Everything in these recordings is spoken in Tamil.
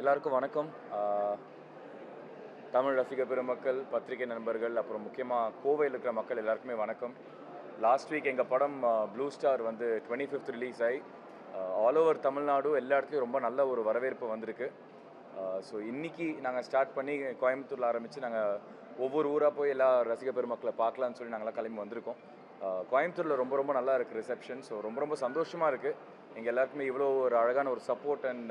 எல்லாருக்கும் வணக்கம். தமிழ் ரசிக பெருமக்கள் பத்திரிகை நண்பர்கள் அப்புறம் முக்கியமாக கோவையில் இருக்கிற மக்கள் எல்லாருக்குமே வணக்கம். லாஸ்ட் வீக் எங்கள் படம் ப்ளூ ஸ்டார் வந்து டுவெண்ட்டி ஃபிஃப்த் ரிலீஸ் ஆகி ஆல் ஓவர் தமிழ்நாடு எல்லா இடத்துலையும் ரொம்ப நல்ல ஒரு வரவேற்பு வந்திருக்கு. ஸோ இன்றைக்கி நாங்கள் ஸ்டார்ட் பண்ணி கோயம்புத்தூரில் ஆரம்பித்து நாங்கள் ஒவ்வொரு ஊராக போய் எல்லா ரசிக பெருமக்களை பார்க்கலான்னு சொல்லி நாங்களாம் கிளம்பி வந்திருக்கோம். கோயம்புத்தூரில் ரொம்ப ரொம்ப நல்லா இருக்குது ரிசப்ஷன் ஸோ ரொம்ப ரொம்ப சந்தோஷமாக இருக்குது எங்கள் எல்லாருக்குமே இவ்வளோ ஒரு அழகான ஒரு சப்போர்ட் அண்ட்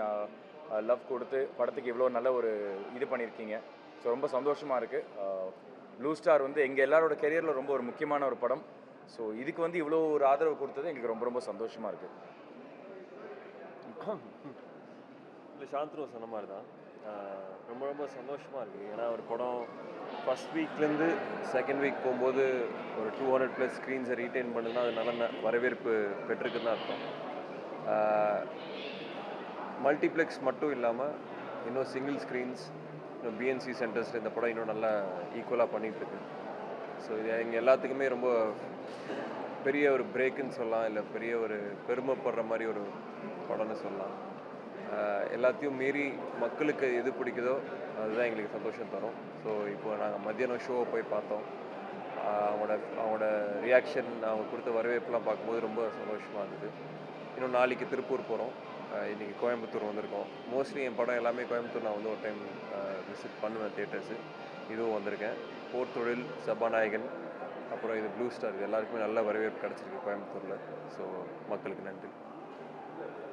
லவ் கொடுத்து படத்துக்கு இவ்வளோ நல்ல ஒரு இது பண்ணியிருக்கீங்க. ஸோ ரொம்ப சந்தோஷமாக இருக்குது ப்ளூ ஸ்டார் வந்து எங்கள் எல்லாரோட கெரியரில் ரொம்ப ஒரு முக்கியமான ஒரு படம். ஸோ இதுக்கு வந்து இவ்வளோ ஒரு ஆதரவு கொடுத்தது எங்களுக்கு ரொம்ப ரொம்ப சந்தோஷமாக இருக்குது இல்லை சாந்தனு சொன்ன மாதிரி தான். ரொம்ப ரொம்ப சந்தோஷமாக இருக்குது ஏன்னா ஒரு படம் ஃபஸ்ட் வீக்லேருந்து செகண்ட் வீக் போகும்போது ஒரு டூ ஹண்ட்ரட் ப்ளஸ் ஸ்க்ரீன்ஸை ரீட்டைன் பண்ணுதுன்னா அது நல்ல வரவேற்பு பெற்றிருக்குன்னு தான் அர்த்தம் மல்டிப்ளெக்ஸ் மட்டும் இல்லாமல் இன்னும் சிங்கிள் ஸ்க்ரீன்ஸ் இன்னும் பிஎன்சி சென்டர்ஸில் இந்த படம் இன்னும் நல்லா ஈக்குவலாக பண்ணிகிட்ருக்கு ஸோ இது எங்கள் எல்லாத்துக்குமே ரொம்ப பெரிய ஒரு பிரேக்குன்னு சொல்லலாம் இல்லை பெரிய ஒரு பெருமைப்படுற மாதிரி ஒரு படம்னு சொல்லலாம். எல்லாத்தையும் மீறி மக்களுக்கு எது பிடிக்குதோ அதுதான் எங்களுக்கு சந்தோஷம் தரும். ஸோ இப்போ நாங்கள் மத்தியானம் ஷோவை போய் பார்த்தோம். அவங்களோட அவங்களோட ரியாக்ஷன் அவங்க கொடுத்த வரவேற்பெலாம் பார்க்கும்போது ரொம்ப சந்தோஷமாக இருந்தது. இன்னும் நாளைக்கு திருப்பூர் போகிறோம் இன்றைக்கி கோயம்புத்தூர் வந்திருக்கோம். மோஸ்ட்லி என் படம் எல்லாமே கோயம்புத்தூர் நான் வந்து ஒரு டைம் விசிட் பண்ணுவேன் தேட்டர்ஸு இதுவும் வந்திருக்கேன். போர் தொழில் சபாநாயகன் அப்புறம் இது ப்ளூ ஸ்டார் இது எல்லாருக்குமே நல்ல வரவேற்பு கிடச்சிருக்கு கோயம்புத்தூரில். ஸோ மக்களுக்கு நன்றி.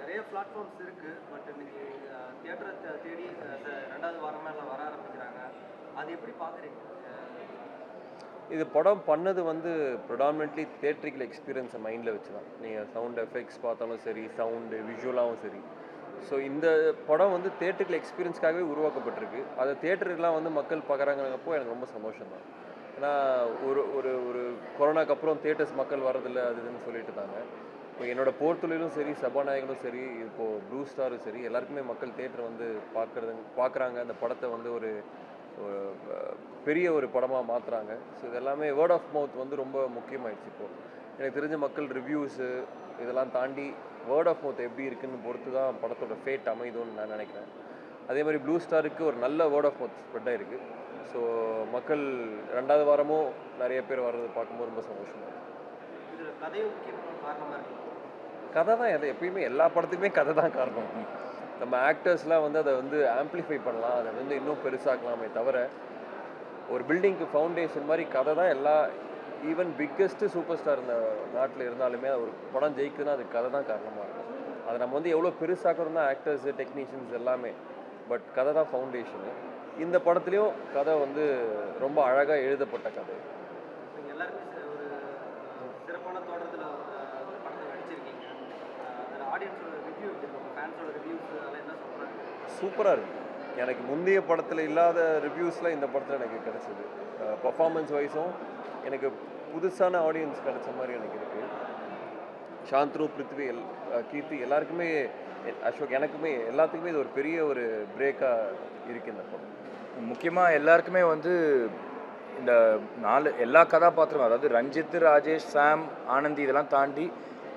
நிறைய பிளாட்ஃபார்ம்ஸ் இருக்குது பட் இன்னைக்கு தேட்டரை தேடி ரெண்டாவது வாரமாக எல்லாம் வர ஆரம்பிக்கிறாங்க. அது எப்படி பார்க்குறீங்க இது படம் பண்ணது வந்து ப்ரொடாமினெட்லி தேட்ரிக்கல் எக்ஸ்பீரியன்ஸை மைண்டில் வச்சு தான் நீங்கள் சவுண்ட் எஃபெக்ட்ஸ் பார்த்தாலும் சரி சவுண்டு விஷுவலாகவும் சரி. ஸோ இந்த படம் வந்து தேட்டருக்கு எக்ஸ்பீரியன்ஸ்க்காகவே உருவாக்கப்பட்டிருக்கு. அதை தேட்டருக்குலாம் வந்து மக்கள் பார்க்குறாங்கிறப்போ எனக்கு ரொம்ப சந்தோஷம் தான் ஏன்னா ஒரு ஒரு ஒரு கொரோனாக்கு அப்புறம் தேட்டர்ஸ் மக்கள் வரதில்லை அது இதுன்னு சொல்லிட்டு இருந்தாங்க. இப்போ என்னோட போர்த்தொழிலும் சரி சபாநாயகனும் சரி இப்போது ப்ளூ ஸ்டாரும் சரி எல்லாருக்குமே மக்கள் தேட்டர் வந்து பார்க்குறது பார்க்குறாங்க. அந்த படத்தை வந்து ஒரு பெரிய ஒரு படமாக மாற்றுறாங்க ஸோ இது எல்லாமே வேர்ட் ஆஃப் மவுத் வந்து ரொம்ப முக்கியமாயிடுச்சு இப்போது எனக்கு தெரிஞ்ச மக்கள் ரிவ்யூஸு இதெல்லாம் தாண்டி வேர்ட் ஆஃப் மவுத் எப்படி இருக்குன்னு பொறுத்து தான் படத்தோட ஃபேட் அமைதுன்னு நான் நினைக்கிறேன். அதே மாதிரி ப்ளூ ஸ்டாருக்கு ஒரு நல்ல வேர்ட் ஆஃப் மவுத் ஸ்ப்ரெட் ஆயிருக்கு. ஸோ மக்கள் ரெண்டாவது வாரமும் நிறைய பேர் வர்றது பார்க்கும்போது ரொம்ப சந்தோஷமாக இருக்கு. இதுல கதையும் முக்கியமான காரணமா இருக்கு கதை தான் எது எப்பயுமே எல்லா படத்துக்குமே கதை தான் காரணம். நம்ம ஆக்டர்ஸ்லாம் வந்து அதை வந்து ஆம்ப்ளிஃபை பண்ணலாம் அதை வந்து இன்னும் பெருசாக்கலாமே தவிர ஒரு பில்டிங்க்கு ஃபவுண்டேஷன் மாதிரி கதை தான் எல்லா ஈவன் பிக்கெஸ்ட்டு சூப்பர் ஸ்டார் இந்த நாட்டில் இருந்தாலுமே ஒரு படம் ஜெயிக்குதுன்னா அது கதை தான் காரணமாக இருக்கும். அதை நம்ம வந்து எவ்வளோ பெருசாக்கணும் தான் ஆக்டர்ஸு டெக்னீஷியன்ஸ் எல்லாமே. பட் கதை தான் ஃபவுண்டேஷனு இந்த படத்துலேயும் கதை வந்து ரொம்ப அழகாக எழுதப்பட்ட கதை. சூப்பராக இருக்கு. எனக்கு முந்தைய படத்தில் இல்லாத ரிவ்யூஸ்லாம் இந்த படத்தில் எனக்கு கிடைச்சது. பர்ஃபார்மன்ஸ் வைஸும் எனக்கு புதுசான ஆடியன்ஸ் கிடைச்ச மாதிரி எனக்கு இருக்குது சாந்த்ரு பிருத்வி எல் கீர்த்தி எல்லாருக்குமே அசோக் எனக்குமே எல்லாத்துக்குமே இது ஒரு பெரிய ஒரு பிரேக்காக இருக்கு இந்த படம். முக்கியமாக எல்லாருக்குமே வந்து இந்த நாலு எல்லா கதாபாத்திரம் அதாவது ரஞ்சித் ராஜேஷ் சாம் ஆனந்தி இதெல்லாம் தாண்டி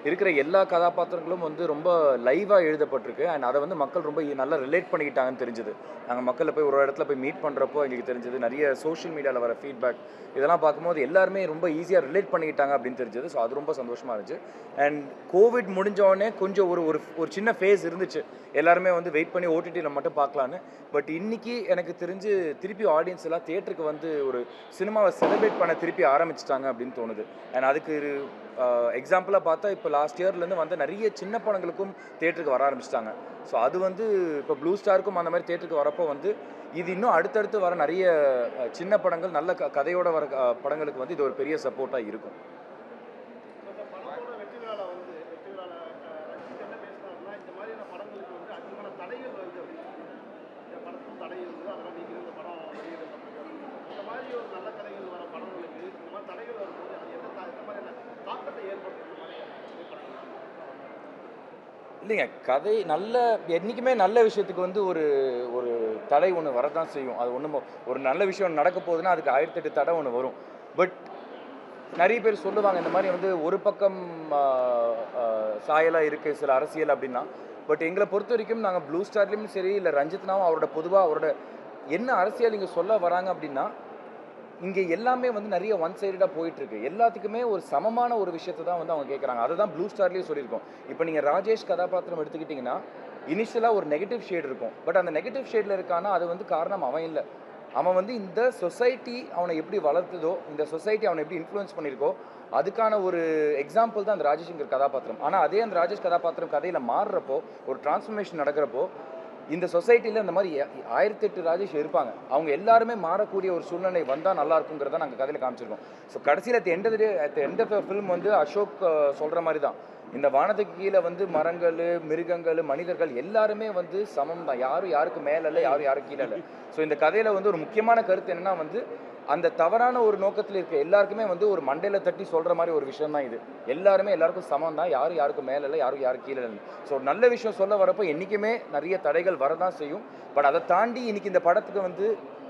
இருக்கிற எல்லா கதாபாத்திரங்களும் வந்து ரொம்ப லைவாக எழுதப்பட்டிருக்கு. அண்ட் அதை வந்து மக்கள் ரொம்ப நல்லா ரிலேட் பண்ணிக்கிட்டாங்கன்னு தெரிஞ்சது. நாங்கள் மக்களை போய் ஒரு இடத்துல போய் மீட் பண்ணுறப்போ எங்களுக்கு தெரிஞ்சது. நிறைய சோஷியல் மீடியாவில் வர ஃபீட்பேக் இதெல்லாம் பார்க்கும்போது எல்லாருமே ரொம்ப ஈஸியாக ரிலேட் பண்ணிக்கிட்டாங்க அப்படின்னு தெரிஞ்சது. ஸோ அது ரொம்ப சந்தோஷமாக இருந்துச்சு. அண்ட் கோவிட் முடிஞ்சவொடனே கொஞ்சம் ஒரு ஒரு ஒரு சின்ன ஃபேஸ் இருந்துச்சு. எல்லாருமே வந்து வெயிட் பண்ணி ஓடிடியில் மட்டும் பார்க்கலான்னு. பட் இன்னைக்கு எனக்கு தெரிஞ்சு திருப்பி ஆடியன்ஸ் எல்லாம் தியேட்டருக்கு வந்து ஒரு சினிமாவை செலிப்ரேட் பண்ண திருப்பி ஆரம்பிச்சிட்டாங்க அப்படின்னு தோணுது. அண்ட் அதுக்கு எக்ஸாம்பிளாக பார்த்தா இப்போ லாஸ்ட் இயர்லேருந்து வந்து நிறைய சின்ன படங்களுக்கும் தேட்டருக்கு வர ஆரம்பிச்சிட்டாங்க. ஸோ அது வந்து இப்போ ப்ளூ ஸ்டாருக்கும் அந்த மாதிரி தேட்டருக்கு வரப்போ வந்து இது இன்னும் அடுத்தடுத்து வர நிறைய சின்ன படங்கள் நல்ல க கதையோட வர படங்களுக்கு வந்து இது ஒரு பெரிய சப்போர்ட்டாக இருக்கும் இந்த படத்தோட வெற்றி விழால வந்து வெற்றி விழால அஹ், ரஞ்சித் என்ன பேசினாருன்னா இந்த மாதிரியான படங்களுக்கு வந்து அதிகமான தடைகள் வருது அப்படின்னு சொல்லி இந்த படத்துக்கும் தடை இருந்தது அதெல்லாம் நீங்க இந்த படம் வெளியிடப்பட்டிருக்கு இந்த மாதிரி ஒரு நல்ல கதைகள் வர படங்களுக்கு இந்த மாதிரி தடைகள் வரும்போது அது என்ன தா- எந்த மாதிரியான தாக்கத்தை ஏற்படுத்தும் இந்த மாதிரி படங்கள் இல்லைங்க கதை நல்ல என்றைக்குமே நல்ல விஷயத்துக்கு வந்து ஒரு ஒரு தடை ஒன்று வரதான் செய்யும். அது ஒன்றும் ஒரு நல்ல விஷயம் நடக்க போகுதுன்னா அதுக்கு ஆயிரத்தெட்டு தடை ஒன்று வரும். பட் நிறைய பேர் சொல்லுவாங்க இந்த மாதிரி வந்து ஒரு பக்கம் சாயலாக இருக்குது சில அரசியல் அப்படின்னா. பட் எங்களை பொறுத்த வரைக்கும் நாங்கள் ப்ளூ ஸ்டார்லேயும் சரி இல்லை ரஞ்சித்னாவும் அவரோட பொதுவாக அவரோட என்ன அரசியல் இங்கே சொல்ல வராங்க அப்படின்னா இங்கே எல்லாமே வந்து நிறைய ஒன் சைடடாக போயிட்டு இருக்கு எல்லாத்துக்குமே ஒரு சமமான ஒரு விஷயத்தை தான் வந்து அவங்க கேட்குறாங்க அதை தான் ப்ளூ ஸ்டார்லேயும் சொல்லியிருக்கோம். இப்போ நீங்கள் ராஜேஷ் கதாபாத்திரம் எடுத்துக்கிட்டிங்கன்னா இனிஷியலாக ஒரு நெகட்டிவ் ஷேட் இருக்கும். பட் அந்த நெகட்டிவ் ஷேடில் இருக்கானா அது வந்து காரணம் அவன் இல்லை. அவன் வந்து இந்த சொசைட்டி அவனை எப்படி வளர்த்ததோ இந்த சொசைட்டி அவனை எப்படி இன்ஃப்ளூயன்ஸ் பண்ணியிருக்கோ அதுக்கான ஒரு எக்ஸாம்பிள் தான் அந்த ராஜேஷ்ங்கிற கதாபாத்திரம். ஆனால் அதே அந்த ராஜேஷ் கதாபாத்திரம் கதையில் மாறுறப்போ ஒரு டிரான்ஸ்ஃபர்மேஷன் நடக்கிறப்போ இந்த சொசைட்டியில் இந்த மாதிரி ஆயிரத்தி எட்டு ராஜேஷ் இருப்பாங்க. அவங்க எல்லாருமே மாறக்கூடிய ஒரு சூழ்நிலை வந்தால் நல்லா இருக்குங்கிறத நாங்கள் கதையில் காமிச்சிருக்கோம். ஸோ கடைசியில் at the end of the film வந்து அசோக் சொல்கிற மாதிரி தான். இந்த வானத்துக்கு கீழே வந்து மரங்கள் மிருகங்கள் மனிதர்கள் எல்லாருமே வந்து சமம் தான் யாரும் யாருக்கு மேலே இல்லை யாரும் யாரும் கீழே இல்லை ஸோ இந்த கதையில் வந்து ஒரு முக்கியமான கருத்து என்னென்னா வந்து அந்த தவறான ஒரு நோக்கத்தில் இருக்க எல்லாருக்குமே வந்து ஒரு மண்டையில் தட்டி சொல்கிற மாதிரி ஒரு விஷயம் தான் இது. எல்லாருமே எல்லாருக்கும் சமம் தான் யாரும் யாருக்கும் மேலே இல்லை யாரும் யாரும் கீழே இல்லை. ஸோ நல்ல விஷயம் சொல்ல வரப்போ என்றைக்குமே நிறைய தடைகள் வரதான் செய்யும். பட் அதை தாண்டி இன்னைக்கு இந்த படத்துக்கு வந்து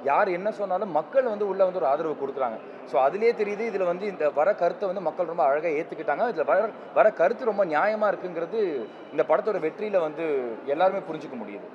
யார் என்ன சொன்னாலும் மக்கள் வந்து உள்ளே வந்து ஒரு ஆதரவு கொடுக்குறாங்க. ஸோ அதுலேயே தெரியுது இதில் வந்து இந்த வர கருத்தை வந்து மக்கள் ரொம்ப அழகாக ஏற்றுக்கிட்டாங்க இதில் வர வர கருத்து ரொம்ப நியாயமாக இருக்குங்கிறது இந்த படத்தோட வெற்றியில் வந்து எல்லாருமே புரிஞ்சுக்க முடியுது.